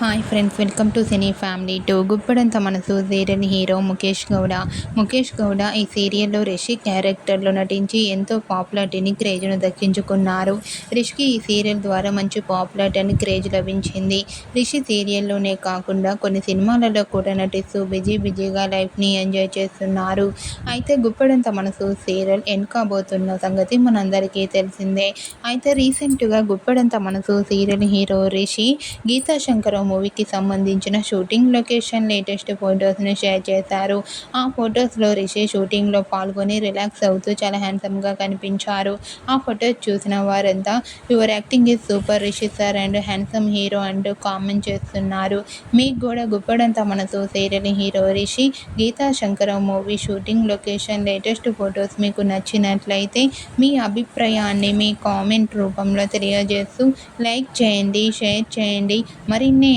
Hi friends welcome to cine family two Guppedantha Manasu serial hero Mukesh Gowda. Mukesh Gowda ఈ సీరియల్లో రిషి క్యారెక్టర్లో నటించి ఎంతో పాపులారిటీని క్రేజ్ను దక్కించుకున్నారు. రిషికి ఈ సీరియల్ ద్వారా మంచి పాపులారిటీ అని క్రేజ్ లభించింది. రిషి సీరియల్లోనే కాకుండా కొన్ని సినిమాలలో కూడా నటిస్తూ బిజీ బిజీగా లైఫ్ని ఎంజాయ్ చేస్తున్నారు. అయితే గుప్పడంత మనసు సీరియల్ ఎన్కాబోతున్న సంగతి మనందరికీ తెలిసిందే. అయితే రీసెంట్గా గుప్పడంత మనసు సీరియల్ హీరో రిషి గీతా శంకరం మూవీకి సంబంధించిన షూటింగ్ లొకేషన్ లేటెస్ట్ ఫొటోస్ని షేర్ చేశారు. ఆ ఫొటోస్లో రిషి షూటింగ్లో పాల్గొని రిలాక్స్ అవుతూ చాలా హ్యాండ్సమ్గా కనిపించారు. ఆ ఫొటోస్ చూసిన వారంతా your acting is super Rishi sir and handsome hero అంటూ కామెంట్ చేస్తున్నారు. మీకు కూడా Guppedantha Manasu serial hero Rishi Geetha Shankara movie shooting location latest photos మీకు నచ్చినట్లయితే మీ అభిప్రాయాన్ని మీ కామెంట్ రూపంలో తెలియజేస్తూ లైక్ చేయండి షేర్ చేయండి. మరిన్ని